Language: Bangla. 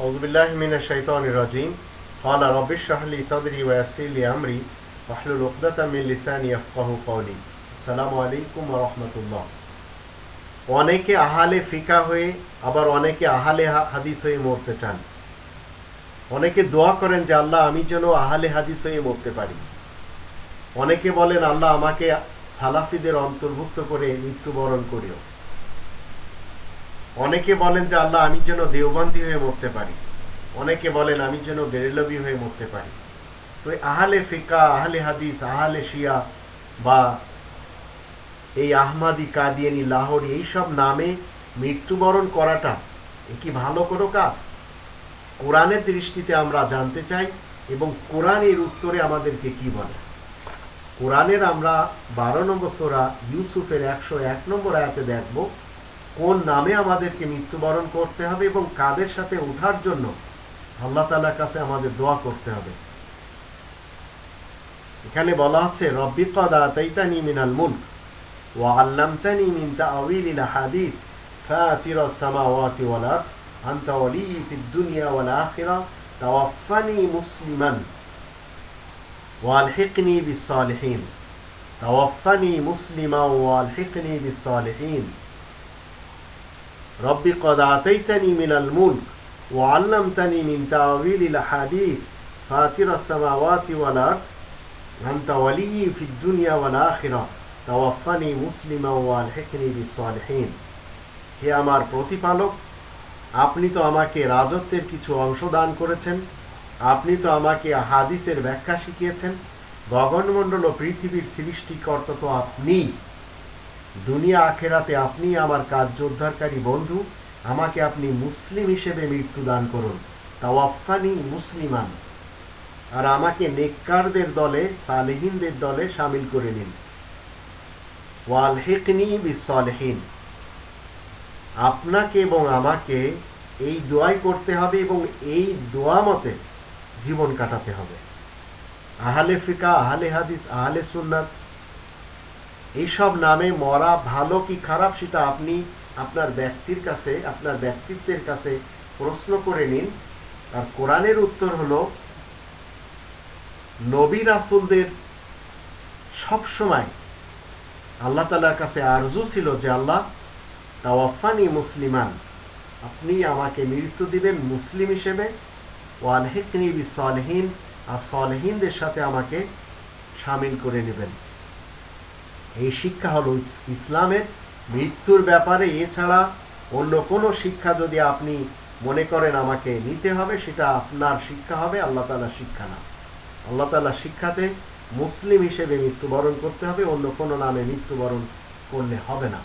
أعوذ بالله من الشيطان الرجيم قال رب اشرح لي صدري ويسر لي أمري واحلل عقدة من لساني يفقه قولي السلام عليكم ورحمة الله অনেকে আহালে ফিকা হয়ে আবার অনেকে আহালে হা- হাদিস হয়ে মরতে চান অনেকে দোয়া করেন যে আল্লাহ আমি যেন আহালে হাদিস হয়ে মরতে পারি অনেকে বলেন আল্লাহ আমাকে সালাফিদের অন্তর্ভুক্ত করে মৃত্যুবরণ করিও অনেকে বলেন যে আল্লাহ, আমি যেন দেওবন্দি হয়ে মরতে পারি। অনেকে বলেন, আমি যেন বেরেলবি হয়ে মরতে পারি। তো আহলে ফিকা, আহলে হাদিস, আহলে শিয়া বা এই আহমাদি, কাদিয়ানি, লাহোরি এইসব নামে মৃত্যুবরণ করাটা এ কি ভালো কোনো কাজ? কোরআনের দৃষ্টিতে আমরা জানতে চাই এবং কোরআন এর উত্তরে আমাদেরকে কি বলে? কোরআনের আমরা বারো নম্বর সোরা ইউসুফের একশো এক নম্বর আয়াতে দেখব কোন নামে আমাদেরকে মৃত্যুবরণ করতে হবে এবং কাদের সাথে উঠার জন্য আল্লাহ তালার কাছে আমাদের দোয়া করতে হবে। এখানে বলা হচ্ছে, রব্বি কদা তাইতানি মিনাল মুল্ক ওয়া আল্লামতানি মিন তাআউইল হাদিস ফাতির সামাওয়াতি ওয়াল আরদ, আনতা ওয়ালি দুনিয়া আখিরা তাওয়াফানি মুসলিমান তাওয়াফানি মুসলিমা رب قد آتيتني من الملك وعلمتني من تأويل الأحاديث فاتر السماوات والأرض أنت ولي في الدنيا والآخرة তাওয়াফানি মুসলিমা ওয়ালহিকনি বিসলিহীন হে আমার প্রতিপালক আপনি তো আমাকে রাজত্বের কিছু অংশ দান করেছেন আপনি তো আমাকে হাদিসের ব্যাখ্যা শিখিয়েছেন গগনমণ্ডল ও পৃথিবীর সৃষ্টিকর্তা তো আপনি দুনিয়া আখেরাতে আপনি আমার কার্য উদ্ধারকারী বন্ধু, আমাকে আপনি মুসলিম হিসেবে মৃত্যু দান করুন তাওয়াফানি মুসলিমান। আর আমাকে নেককারদের দলে, সালেহিনদের দলে সামিল করে নিন। ওয়ালহিকনি বিসলেহীন আপনাকে এবং আমাকে এই দোয়াই করতে হবে এবং এই দোয়া মতে জীবন কাটাতে হবে। আহলে ফিকা, আহলে হাদিস, আহলে সুন্নাত এইসব নামে মরা ভালো কি খারাপ সেটা আপনি আপনার ব্যক্তির কাছে, আপনার ব্যক্তিত্বের কাছে প্রশ্ন করে নিন। আর কোরআনের উত্তর হলো, নবী রাসুলদের সবসময় আল্লাহ তালার কাছে আরজু ছিল যে, আল্লাহ, তাওয়াফানি মুসলিমান। আপনি আমাকে মৃত্যু দিবেন মুসলিম হিসেবে। ও আলহিকনি বি সলহীন আর সলহীনদের সাথে আমাকে সামিল করে নেবেন। এই শিক্ষা হল ইসলামের মৃত্যুর ব্যাপারে। এছাড়া অন্য কোনো শিক্ষা যদি আপনি মনে করেন আমাকে নিতে হবে, সেটা আপনার শিক্ষা হবে, আল্লাহ তালার শিক্ষা না। আল্লাহ তালার শিক্ষাতে মুসলিম হিসেবে মৃত্যুবরণ করতে হবে, অন্য কোনো নামে মৃত্যুবরণ করলে হবে না।